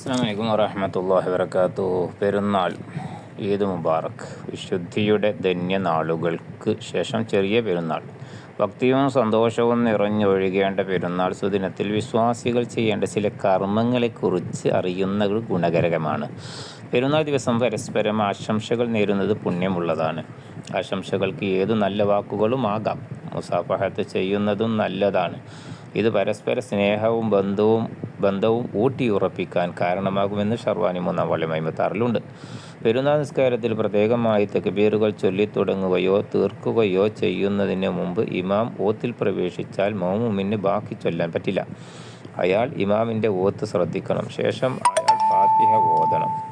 അസ്സാം വലൈക്കും വറഹമത്തല്ലാഹി വരക്കാത്തു പെരുന്നാൾ ഈദ് മുബാറക് വിശുദ്ധിയുടെ ധന്യനാളുകൾക്ക് ശേഷം ചെറിയ പെരുന്നാൾ. ഭക്തിയും സന്തോഷവും നിറഞ്ഞൊഴുകേണ്ട പെരുന്നാൾ സുദിനത്തിൽ വിശ്വാസികൾ ചെയ്യേണ്ട ചില കർമ്മങ്ങളെക്കുറിച്ച് അറിയുന്നത് ഗുണകരകമാണ്. പെരുന്നാൾ ദിവസം പരസ്പരം ആശംസകൾ നേരുന്നത് പുണ്യമുള്ളതാണ്. ആശംസകൾക്ക് ഏതു നല്ല വാക്കുകളും ആകാം. മുസാഫഹത്ത് ചെയ്യുന്നതും നല്ലതാണ്. ഇത് പരസ്പര സ്നേഹവും ബന്ധവും ബന്ധവും ഊട്ടിയുറപ്പിക്കാൻ കാരണമാകുമെന്ന് ഷർവാനി മൂന്നാം വള്ളി മൈമത്താറിലുണ്ട്. പെരുന്നാൾ നിസ്കാരത്തിൽ പ്രത്യേകമായി തെക്കുബീറുകൾ ചൊല്ലിത്തുടങ്ങുകയോ തീർക്കുകയോ ചെയ്യുന്നതിന് മുമ്പ് ഇമാം ഓത്തിൽ പ്രവേശിച്ചാൽ മോമുമിന് ബാക്കി ചൊല്ലാൻ പറ്റില്ല. അയാൾ ഇമാമിന്റെ ഓത്ത് ശ്രദ്ധിക്കണം. ശേഷം അയാൾ ഫാത്തിഹ ഓതണം.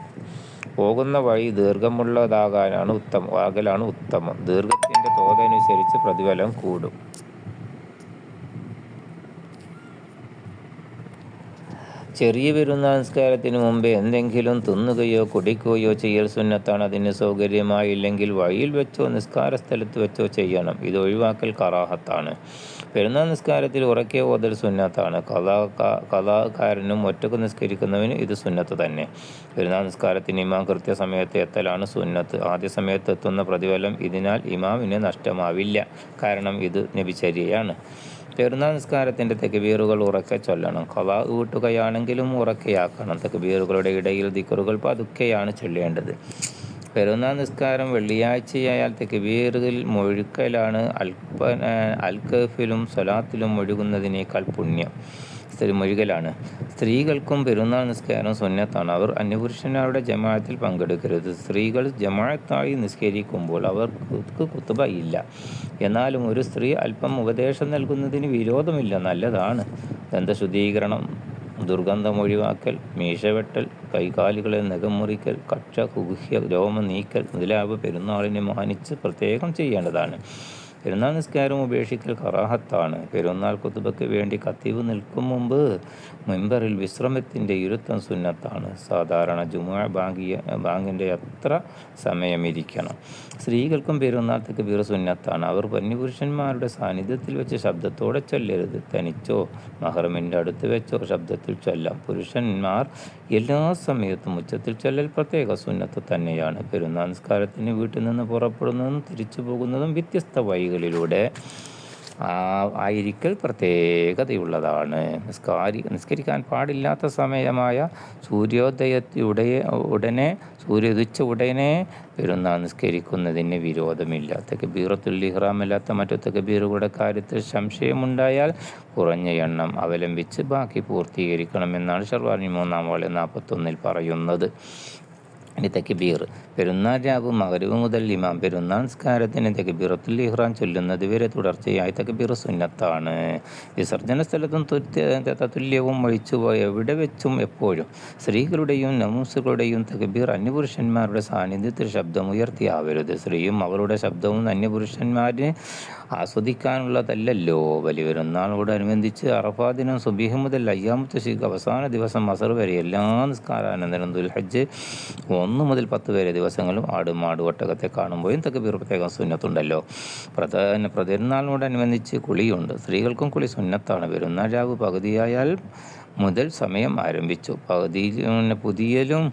പോകുന്ന വഴി ദീർഘമുള്ളതാകാനാണ് ഉത്തമം. ആകലാണ് ഉത്തമം. ദീർഘത്തിന്റെ തോതനുസരിച്ച് പ്രതിഫലം കൂടും. ചെറിയ പെരുന്നാൾ നിസ്കാരത്തിന് മുമ്പേ എന്തെങ്കിലും തിന്നുകയോ കുടിക്കുകയോ ചെയ്യൽ സുന്നത്താണ് അതിന് സൗകര്യമായില്ലെങ്കിൽ വഴിയിൽ വെച്ചോ നിസ്കാര സ്ഥലത്ത് വെച്ചോ ചെയ്യണം. ഇത് ഒഴിവാക്കൽ കറാഹത്താണ്. പെരുന്നാൾ നിസ്കാരത്തിൽ ഉറക്കെ ഓതൽ സുന്നത്താണ്. കഥാ കഥാകാരനും ഒറ്റയ്ക്ക് നിസ്കരിക്കുന്നവന് ഇത് സുന്നത്ത് തന്നെ. പെരുന്നാൾ നിസ്കാരത്തിന് ഇമാം കൃത്യസമയത്ത് എത്തലാണ് സുന്നത്ത്. ആദ്യ സമയത്ത് എത്തുന്ന പ്രതിഫലം ഇതിനാൽ ഇമാമിന് നഷ്ടമാവില്ല. കാരണം ഇത് നബിചര്യയാണ് പെരുന്നാൾ നിസ്കാരത്തിന്റെ തെക്കുബീറുകൾ ഉറക്കെ ചൊല്ലണം. കവ വീട്ടുകയാണെങ്കിലും ഉറക്കെയാക്കണം. തെക്കുബീറുകളുടെ ഇടയിൽ ദിക്കറുകൾ പതുക്കെയാണ് ചൊല്ലേണ്ടത്. പെരുന്നാൾ നിസ്കാരം വെള്ളിയാഴ്ചയായാൽ തെക്കുബീറിൽ മുഴുക്കലാണ് അൽപ്പ അൽക്കഫിലും സ്വലാത്തിലും ഒഴുകുന്നതിനേക്കാൾ പുണ്യം. സ്ത്രീ മൊഴികലാണ്. സ്ത്രീകൾക്കും പെരുന്നാൾ നിസ്കാരം സുന്നത്താണ്. അവർ അന്യപുരുഷന്മാരുടെ ജമാഅത്തിൽ പങ്കെടുക്കരുത്. സ്ത്രീകൾ ജമാഅത്തായി നിസ്കരിക്കുമ്പോൾ അവർക്ക് കുത്തുബ ഇല്ല. എന്നാലും ഒരു സ്ത്രീ അല്പം ഉപദേശം നൽകുന്നതിന് വിരോധമില്ല. നല്ലതാണ്. ദന്തശുദ്ധീകരണം ദുർഗന്ധം ഒഴിവാക്കൽ മീശവെട്ടൽ കൈകാലുകളെ നഖം മുറിക്കൽ കക്ഷ കുഹ്യ രോമം നീക്കൽ മുതലാവ് പെരുന്നാളിനെ മാനിച്ച് പ്രത്യേകം ചെയ്യേണ്ടതാണ്. പെരുന്നാൾ നിസ്കാരം ഉപേക്ഷിക്കൽ കറാഹത്താണ്. പെരുന്നാൾ കുത്തുബയ്ക്ക് വേണ്ടി കത്തീവ് നിൽക്കും മുമ്പ് മെമ്പറിൽ വിശ്രമത്തിന്റെ ഇരുത്തം സുന്നത്താണ്. സാധാരണ ജുമാ ബാങ്കിയ ബാങ്കിന്റെ അത്ര സമയമിരിക്കണം സ്ത്രീകൾക്കും പെരുന്നാൾ തെക്കുബീർ സുന്നത്താണ്. അവർ പന്നിപുരുഷന്മാരുടെ സാന്നിധ്യത്തിൽ വെച്ച് ശബ്ദത്തോടെ ചൊല്ലരുത്. തനിച്ചോ മഹറമിന്റെ അടുത്ത് വെച്ചോ ശബ്ദത്തിൽ ചൊല്ലാം. പുരുഷന്മാർ എല്ലാ സമയത്തും ഉച്ചത്തിൽ ചൊല്ലൽ പ്രത്യേക സുന്നത്ത് തന്നെയാണ്. പെരുന്നാൾ നിസ്കാരത്തിന് വീട്ടിൽ നിന്ന് പുറപ്പെടുന്നതും തിരിച്ചു പോകുന്നതും വ്യത്യസ്ത വഴികളിലൂടെ ആയിരിക്കൽ പ്രത്യേകതയുള്ളതാണ്. നിസ്കാരി നിസ്കരിക്കാൻ പാടില്ലാത്ത സമയമായ സൂര്യോദയത്തിയുടെ ഉടനെ സൂര്യോദിച്ച ഉടനെ പെരുന്നാൾ നിസ്കരിക്കുന്നതിന് വിരോധമില്ല. തെക്കബീറത്തുൽ ഇഹ്റാമല്ലാത്ത മറ്റു തെക്കബീറുകളുടെ കാര്യത്തിൽ സംശയമുണ്ടായാൽ കുറഞ്ഞ എണ്ണം അവലംബിച്ച് ബാക്കി പൂർത്തീകരിക്കണമെന്നാണ് ഷർവാനി മൂന്നാം വാളി നാൽപ്പത്തൊന്നിൽ പറയുന്നത്. ഇനി തെക്കിബീർ പെരുന്നാൾ രാവ് മകരവ് മുതൽ ഇമാം പെരുന്നാൾ നിസ്കാരത്തിന് തകബീറത്തുൽ ഇഹ്റാൻ ചൊല്ലുന്നത് വരെ തുടർച്ചയായി തെക്കിബീർ സുന്നത്താണ്. വിസർജന സ്ഥലത്തും തുല്യവും ഒഴിച്ചുപോയ എവിടെ വെച്ചും എപ്പോഴും സ്ത്രീകളുടെയും നമൂസുകളുടെയും തകബീർ അന്യപുരുഷന്മാരുടെ സാന്നിധ്യത്തിൽ ശബ്ദം ശബ്ദമുയർത്തിയാവരുത് സ്ത്രീയും അവരുടെ ശബ്ദവും അന്യപുരുഷന്മാരെ ആസ്വദിക്കാനുള്ളതല്ലല്ലോ. വലിയ പെരുന്നാളോടനുബന്ധിച്ച് അറഫാ ദിനം സുബീഹ് മുതൽ അയ്യാമത്തെ ശിഖ് അവസാന ദിവസം അസർ വരെ എല്ലാ നിസ്കാരാനന്തരം ദുൽഹജ്ജ് ഒന്ന് മുതൽ പത്ത് വരെ ദിവസങ്ങളും ആട് മാട് ഒട്ടകത്തെ കാണുമ്പോഴും തക്കബീർ പ്രത്യേകം സുന്നത്തുണ്ടല്ലോ? പ്രധാന പെരുന്നാളിനോടനുബന്ധിച്ച് കുളിയുണ്ട്. സ്ത്രീകൾക്കും കുളി സുന്നത്താണ്. വരുന്ന രാവ് പകുതിയായാൽ മുതൽ സമയം ആരംഭിച്ചു. പകുതി പുതിയലും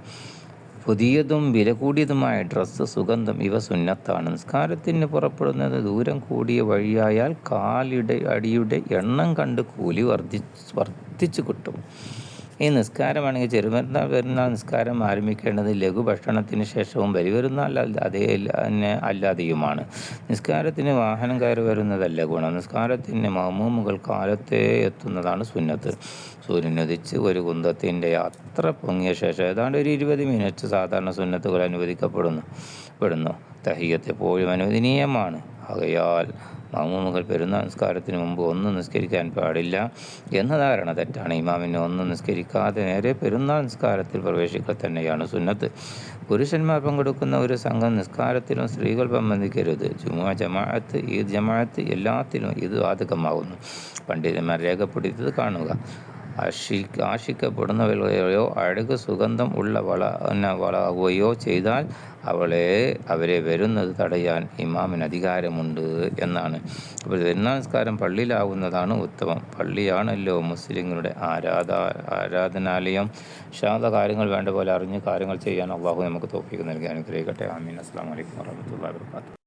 പുതിയതും വില കൂടിയതുമായ ഡ്രസ്സ് സുഗന്ധം ഇവ സുന്നത്താണ്. നിസ്കാരത്തിന് പുറപ്പെടുന്നത് ദൂരം കൂടിയ വഴിയായാൽ കാലിടെ അടിയുടെ എണ്ണം കണ്ട് കൂലി വർദ്ധി വർദ്ധിച്ചു കിട്ടും. ഈ നിസ്കാരമാണെങ്കിൽ ചെറുപെരുന്നാൾ പെരുന്നാൾ നിസ്കാരം ആരംഭിക്കേണ്ടത് ലഘുഭക്ഷണത്തിന് ശേഷവും ബലിപെരുന്നാൾ അതേ തന്നെ അല്ലാതെയുമാണ്. നിസ്കാരത്തിന് വാഹനം കയറി വരുന്നതല്ല ഗുണം. നിസ്കാരത്തിന് മഹമൂമുകൾ കാലത്തെ എത്തുന്നതാണ് സുന്നത്ത്. സൂര്യനുദിച്ച് ഒരു കുന്തത്തിന്റെ അത്ര പൊങ്ങിയ ശേഷം ഏതാണ്ട് ഒരു ഇരുപത് മിനിറ്റ് സാധാരണ സുന്നത്തുകൾ അനുവദിക്കപ്പെടുന്നു പെടുന്നു. തഹിയത്ത് അനുവദനീയമാണ്. ആകയാൽ മാമൂമുകൾ പെരുന്നാൾ നിസ്കാരത്തിന് മുമ്പ് ഒന്നും നിസ്കരിക്കാൻ പാടില്ല എന്ന ധാരണ തെറ്റാണ്. ഇമാമിനെ ഒന്നും നിസ്കരിക്കാതെ നേരെ പെരുന്നാൾ നിസ്കാരത്തിൽ പ്രവേശിക്കുക തന്നെയാണ് സുന്നത്ത്. പുരുഷന്മാർ പങ്കെടുക്കുന്ന ഒരു സംഘം നിസ്കാരത്തിലും സ്ത്രീകൾ സംബന്ധിക്കരുത്. ജുമാ ജമാഅത്ത് ഈദ് ജമാഅത്ത് എല്ലാത്തിലും ഇത് ബാധകമാകുന്നു. പണ്ഡിതന്മാർ രേഖപ്പെടുത്തിയത് കാണുക. ആശി ആശിക്കപ്പെടുന്നവരെയോ അഴക് സുഗന്ധം ഉള്ള വള പിന്നെ വളാവുകയോ ചെയ്താൽ അവളെ അവരെ വരുന്നത് തടയാൻ ഇമാമിന് അധികാരമുണ്ട് എന്നാണ്. അപ്പോൾ പെരുന്നാൾ പള്ളിയിലാവുന്നതാണ് ഉത്തമം. പള്ളിയാണല്ലോ മുസ്ലിങ്ങളുടെ ആരാധ ആരാധനാലയം. ശാന്ത കാര്യങ്ങൾ വേണ്ട പോലെ അറിഞ്ഞ് കാര്യങ്ങൾ ചെയ്യാൻ അള്ളാഹു നമുക്ക് തോപ്പിക്ക് നൽകി. അനുഗ്രഹിക്കട്ടെ. ആമീൻ. അസ്സാം വലൈക്കും വാഹമത്തല്ലാ വാത്തു